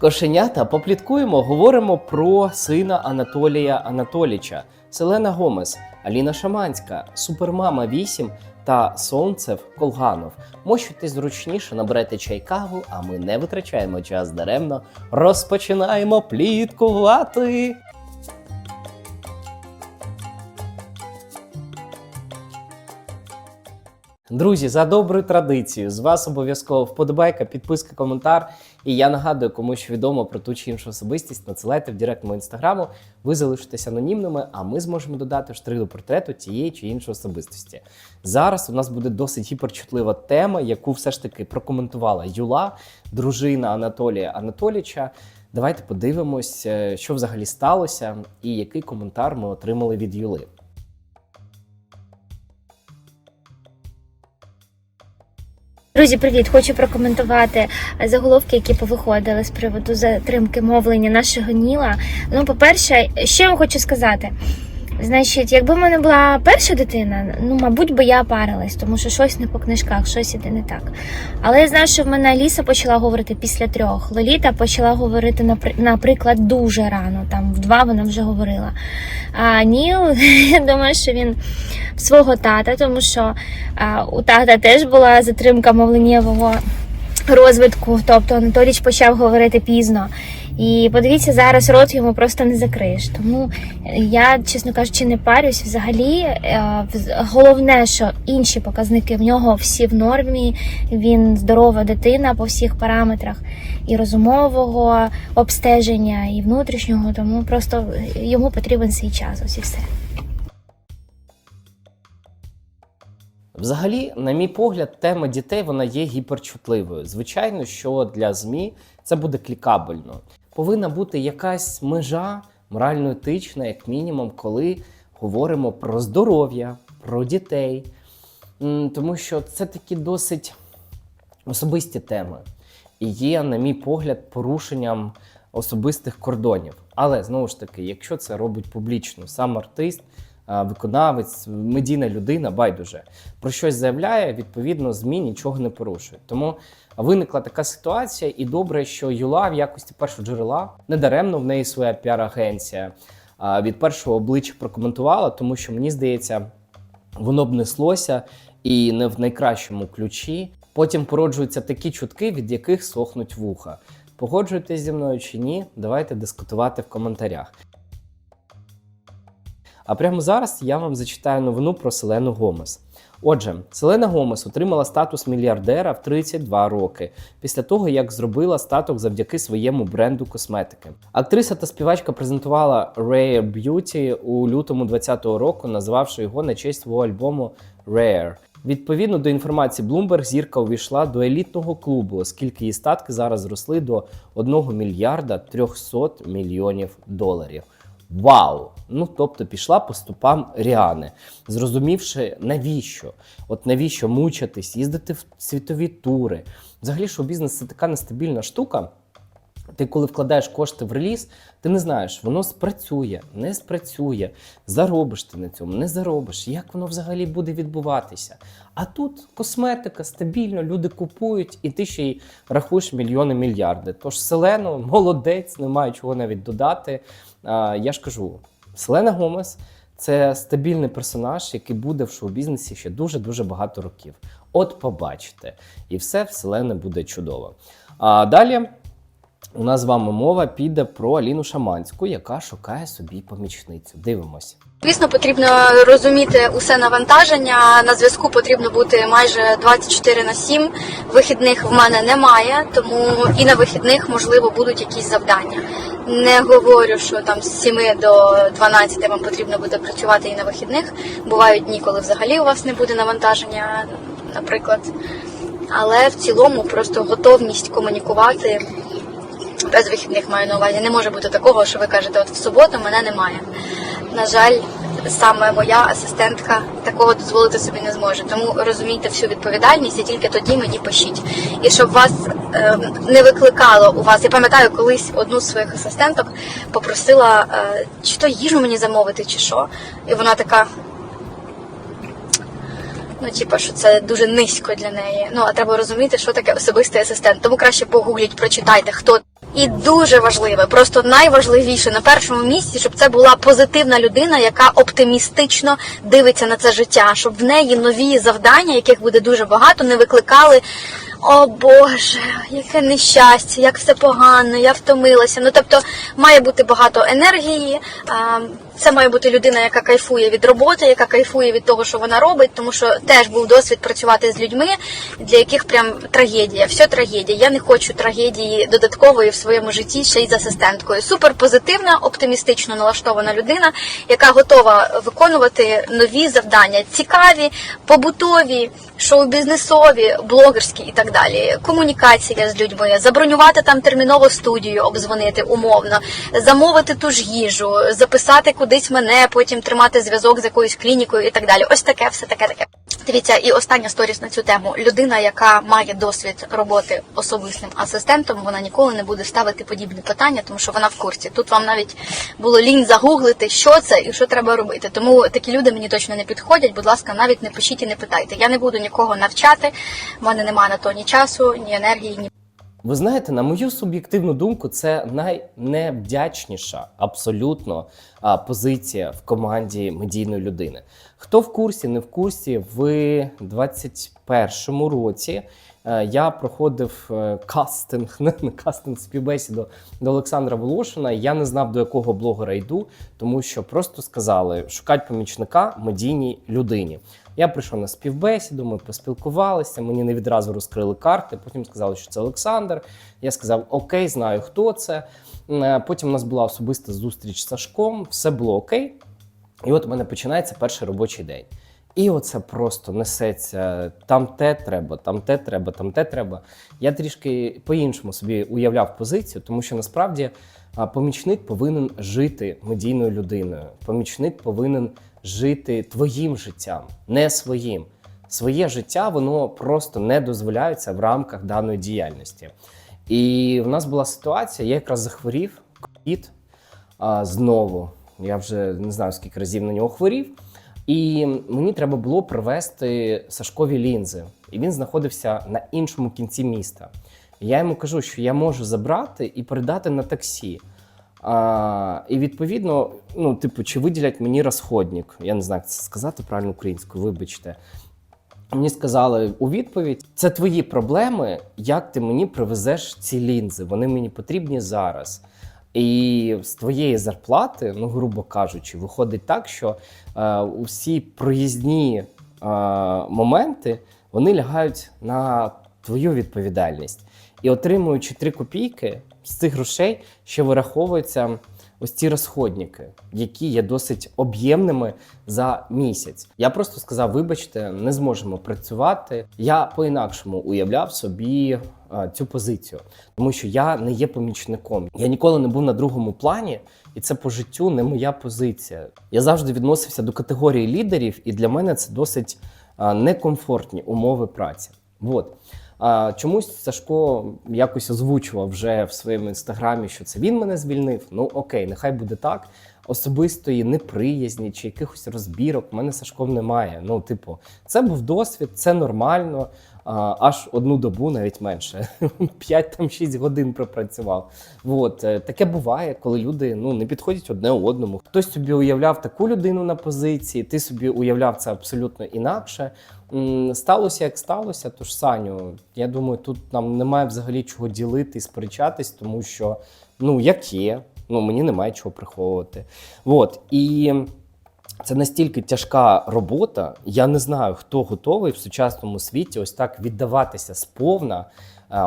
Кошенята попліткуємо, говоримо про сина Анатолія Анатоліча, Селена Гомес, Аліна Шаманська, Супермама 8 та Сонцев Колганов. Мощуйтесь зручніше, наберете чай каву, а ми не витрачаємо час даремно. Розпочинаємо пліткувати. Друзі, за доброю традицією, з вас обов'язково вподобайка, підписка, коментар. І я нагадую, кому що відомо про ту чи іншу особистість, надсилайте в директ мого інстаграму. Ви залишитесь анонімними, а ми зможемо додати штрих до портрету тієї чи іншої особистості. Зараз у нас буде досить гіперчутлива тема, яку все ж таки прокоментувала Юла, дружина Анатолія Анатоліча. Давайте подивимось, е, що взагалі сталося, і який коментар ми отримали від Юли. Друзі, привіт! Хочу прокоментувати заголовки, які повиходили з приводу затримки мовлення нашого Ніла. Ну, по-перше, що я вам хочу сказати. Значить, якби в мене була перша дитина, ну, мабуть, би я парилась, тому що щось не по книжках, щось іде не так. Але я знаю, що в мене Аліса почала говорити після трьох. Лоліта почала говорити, напри- наприклад, дуже рано, там в два вона вже говорила. А Ніл, я думаю, що він в свого тата, тому що а, у тата теж була затримка мовленнєвого розвитку, тобто Анатоліч почав говорити пізно. І подивіться, зараз рот йому просто не закриєш. Тому я, чесно кажучи, не парюсь. Взагалі, е, головне, що інші показники в нього всі в нормі. Він здорова дитина по всіх параметрах і розумового обстеження, і внутрішнього. Тому просто йому потрібен свій час. Ось і все. Взагалі, на мій погляд, тема дітей вона є гіперчутливою. Звичайно, що для ЗМІ це буде клікабельно. Повинна бути якась межа морально-етична, як мінімум, коли говоримо про здоров'я, про дітей. Тому що це такі досить особисті теми і є, на мій погляд, порушенням особистих кордонів. Але знову ж таки, якщо це робить публічно, сам артист, виконавець, медійна людина, байдуже про щось заявляє, відповідно, ЗМІ нічого не порушують. Тому виникла така ситуація, і добре, що Юла в якості першого джерела недаремно в неї своя піар-агенція від першого обличчя прокоментувала, тому що мені здається, воно б неслося і не в найкращому ключі. Потім породжуються такі чутки, від яких сохнуть вуха. Погоджуєтесь зі мною чи ні? Давайте дискутувати в коментарях. А прямо зараз я вам зачитаю новину про Селену Гомес. Отже, Селена Гомес отримала статус мільярдера в 32 роки після того, як зробила статок завдяки своєму бренду косметики. Актриса та співачка презентувала Rare Beauty у лютому 2020 року, назвавши його на честь свого альбому Rare. Відповідно до інформації Bloomberg, зірка увійшла до елітного клубу, оскільки її статки зараз зросли до 1 мільярда 300 мільйонів доларів. Вау! Ну тобто пішла по стопам Ріани, зрозумівши, навіщо? От навіщо мучитись, їздити в світові тури. Взагалі, що бізнес це така нестабільна штука. Ти, коли вкладаєш кошти в реліз, ти не знаєш, воно спрацює, не спрацює, заробиш ти на цьому, не заробиш, як воно взагалі буде відбуватися. А тут косметика стабільно, люди купують, і ти ще й рахуєш мільйони мільярди. Тож Селено, молодець, немає чого навіть додати. Я ж кажу, Селена Гомес це стабільний персонаж, який буде в шоу-бізнесі ще дуже-дуже багато років. От побачите, і все в буде чудово. А далі. У нас з вами мова піде про Аліну Шаманську, яка шукає собі помічницю. Дивимося. Звісно, потрібно розуміти усе навантаження. На зв'язку потрібно бути майже 24 на 7. Вихідних в мене немає, тому і на вихідних можливо будуть якісь завдання. Не говорю, що там з 7 до 12 вам потрібно буде працювати і на вихідних. Бувають дні, коли взагалі у вас не буде навантаження, наприклад. Але в цілому просто готовність комунікувати без вихідних маю на увазі. Не може бути такого, що ви кажете, от в суботу мене немає. На жаль, саме моя асистентка такого дозволити собі не зможе. Тому розумійте всю відповідальність і тільки тоді мені пишіть. І щоб вас е, не викликало у вас. Я пам'ятаю, колись одну з своїх асистенток попросила, е, чи то їжу мені замовити, чи що. І вона така. Ну, типа, що це дуже низько для неї. Ну, а треба розуміти, що таке особистий асистент. Тому краще погугліть, прочитайте, хто І дуже важливе, просто найважливіше на першому місці, щоб це була позитивна людина, яка оптимістично дивиться на це життя, щоб в неї нові завдання, яких буде дуже багато, не викликали. О Боже, яке нещастя, як все погано, я втомилася. Ну тобто має бути багато енергії. Це має бути людина, яка кайфує від роботи, яка кайфує від того, що вона робить, тому що теж був досвід працювати з людьми, для яких прям трагедія. Все трагедія. Я не хочу трагедії додаткової в своєму житті ще й з асистенткою. Супер позитивна, оптимістично налаштована людина, яка готова виконувати нові завдання, цікаві, побутові, шоу-бізнесові, блогерські і так далі. Комунікація з людьми, забронювати там терміново студію, обдзвонити умовно, замовити ту ж їжу, записати кудись мене, потім тримати зв'язок з якоюсь клінікою і так далі. Ось таке, все таке таке. Дивіться, і остання сторіс на цю тему. Людина, яка має досвід роботи особистим асистентом, вона ніколи не буде ставити подібні питання, тому що вона в курсі. Тут вам навіть було лінь загуглити, що це і що треба робити. Тому такі люди мені точно не підходять. Будь ласка, навіть не пишіть і не питайте. Я не буду нікого навчати. в мене немає на то ні часу, ні енергії, ні Ви знаєте, на мою суб'єктивну думку, це найневдячніша абсолютно позиція в команді медійної людини. Хто в курсі, не в курсі, в 21-му році е, я проходив е, кастинг, не кастинг співбесіду до Олександра Волошина. Я не знав, до якого блогера йду, тому що просто сказали шукати помічника медійній людині. Я прийшов на співбесіду, ми поспілкувалися, мені не відразу розкрили карти. Потім сказали, що це Олександр. Я сказав: Окей, знаю, хто це. Е, Потім у нас була особиста зустріч з Сашком, все було окей. І от у мене починається перший робочий день. І оце просто несеться. Там те треба, там те треба, там те треба. Я трішки по-іншому собі уявляв позицію, тому що насправді помічник повинен жити медійною людиною. Помічник повинен жити твоїм життям, не своїм. Своє життя воно просто не дозволяється в рамках даної діяльності. І в нас була ситуація, я якраз захворів ковід знову. Я вже не знаю, скільки разів на нього хворів. І мені треба було привезти Сашкові лінзи. І він знаходився на іншому кінці міста. Я йому кажу, що я можу забрати і передати на таксі. А, і відповідно, ну, типу, чи виділять мені розходник? Я не знаю, як це сказати правильно українською, вибачте. Мені сказали у відповідь: це твої проблеми, як ти мені привезеш ці лінзи. Вони мені потрібні зараз. І з твоєї зарплати, ну грубо кажучи, виходить так, що е, усі проїзні е, моменти вони лягають на твою відповідальність. І отримуючи 3 копійки, з цих грошей ще вираховуються ось ці розходники, які є досить об'ємними за місяць. Я просто сказав: вибачте, не зможемо працювати. Я по-інакшому уявляв собі цю позицію, тому що я не є помічником. Я ніколи не був на другому плані, і це по життю не моя позиція. Я завжди відносився до категорії лідерів, і для мене це досить некомфортні умови праці. Вот. А, чомусь Сашко якось озвучував вже в своєму інстаграмі, що це він мене звільнив. Ну окей, нехай буде так. Особистої неприязні чи якихось розбірок в мене Сашком немає. Ну, типу, це був досвід, це нормально. Аж одну добу, навіть менше, 5-6 годин пропрацював. От е, таке буває, коли люди ну не підходять одне одному. Хтось собі уявляв таку людину на позиції, ти собі уявляв це абсолютно інакше. Сталося як сталося, тож Саню, я думаю, тут нам немає взагалі чого ділити сперечатись, тому що ну як є, ну мені немає чого приховувати. От і. Це настільки тяжка робота. Я не знаю, хто готовий в сучасному світі ось так віддаватися сповна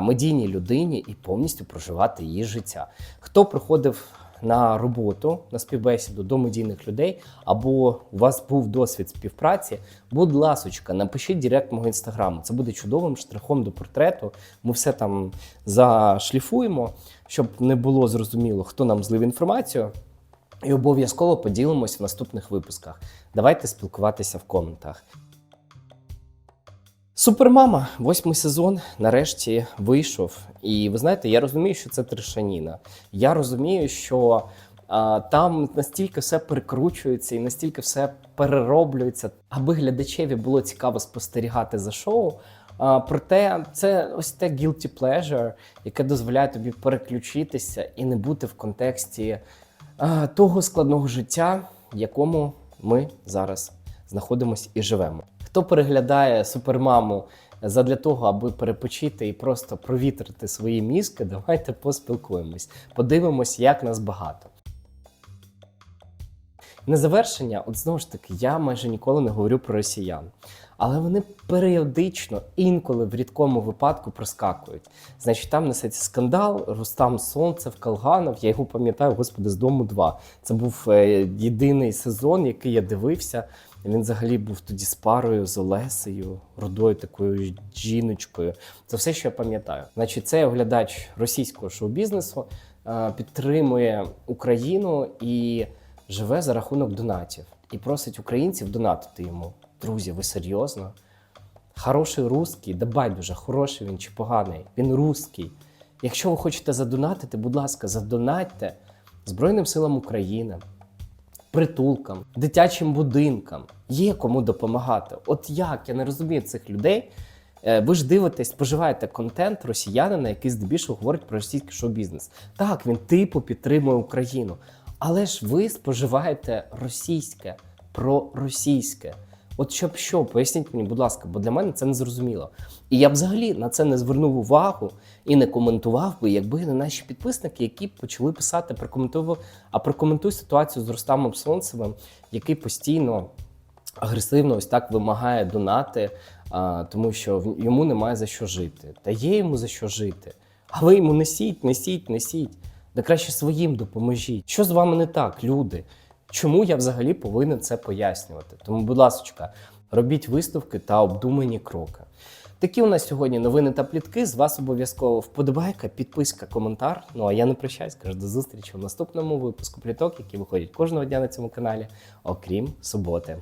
медійній людині і повністю проживати її життя. Хто приходив на роботу на співбесіду до медійних людей, або у вас був досвід співпраці, будь ласочка, напишіть директ мого інстаграму. Це буде чудовим штрихом до портрету. Ми все там зашліфуємо, щоб не було зрозуміло, хто нам злив інформацію. І обов'язково поділимось в наступних випусках. Давайте спілкуватися в коментах. Супермама, восьмий сезон нарешті вийшов. І ви знаєте, я розумію, що це трешаніна. Я розумію, що а, там настільки все перекручується і настільки все перероблюється, аби глядачеві було цікаво спостерігати за шоу. А, проте це ось те guilty pleasure, яке дозволяє тобі переключитися і не бути в контексті того складного життя, в якому ми зараз знаходимося і живемо. Хто переглядає супермаму задля того, аби перепочити і просто провітрити свої мізки, давайте поспілкуємось, подивимось, як нас багато. На завершення, от знову ж таки, я майже ніколи не говорю про росіян. Але вони періодично, інколи в рідкому випадку проскакують. Значить, там несеться скандал, Рустам Сонцев, Калганов. Я його пам'ятаю, господи, з дому 2. Це був е, єдиний сезон, який я дивився. Він взагалі був тоді з парою з Олесею, рудою такою жіночкою. Це все, що я пам'ятаю. Значить, цей оглядач російського шоу-бізнесу е, підтримує Україну і живе за рахунок донатів і просить українців донатити йому. Друзі, ви серйозно? Хороший русський, да байдуже, хороший він чи поганий. Він русський. Якщо ви хочете задонатити, будь ласка, задонатьте Збройним силам України, притулкам, дитячим будинкам. Є кому допомагати. От як я не розумію цих людей. Е, Ви ж дивитесь, споживаєте контент росіянина, який здебільшого говорить про російський шоу-бізнес. Так, він типу підтримує Україну. Але ж ви споживаєте російське, проросійське. От щоб що, поясніть мені, будь ласка, бо для мене це не зрозуміло. І я б взагалі на це не звернув увагу і не коментував би, якби не наші підписники, які почали писати прокоментуй, а прокоментуй ситуацію з Рустамом Сонцевим, який постійно агресивно ось так вимагає донати, а, тому що йому немає за що жити. Та є йому за що жити. А ви йому несіть, несіть, несіть. Да краще своїм допоможіть. Що з вами не так, люди? Чому я взагалі повинен це пояснювати? Тому, будь ласка, робіть висновки та обдумані кроки. Такі у нас сьогодні новини та плітки. З вас обов'язково вподобайка, підписка, коментар. Ну а я не прощаюсь, кажу до зустрічі в наступному випуску пліток, які виходять кожного дня на цьому каналі, окрім суботи.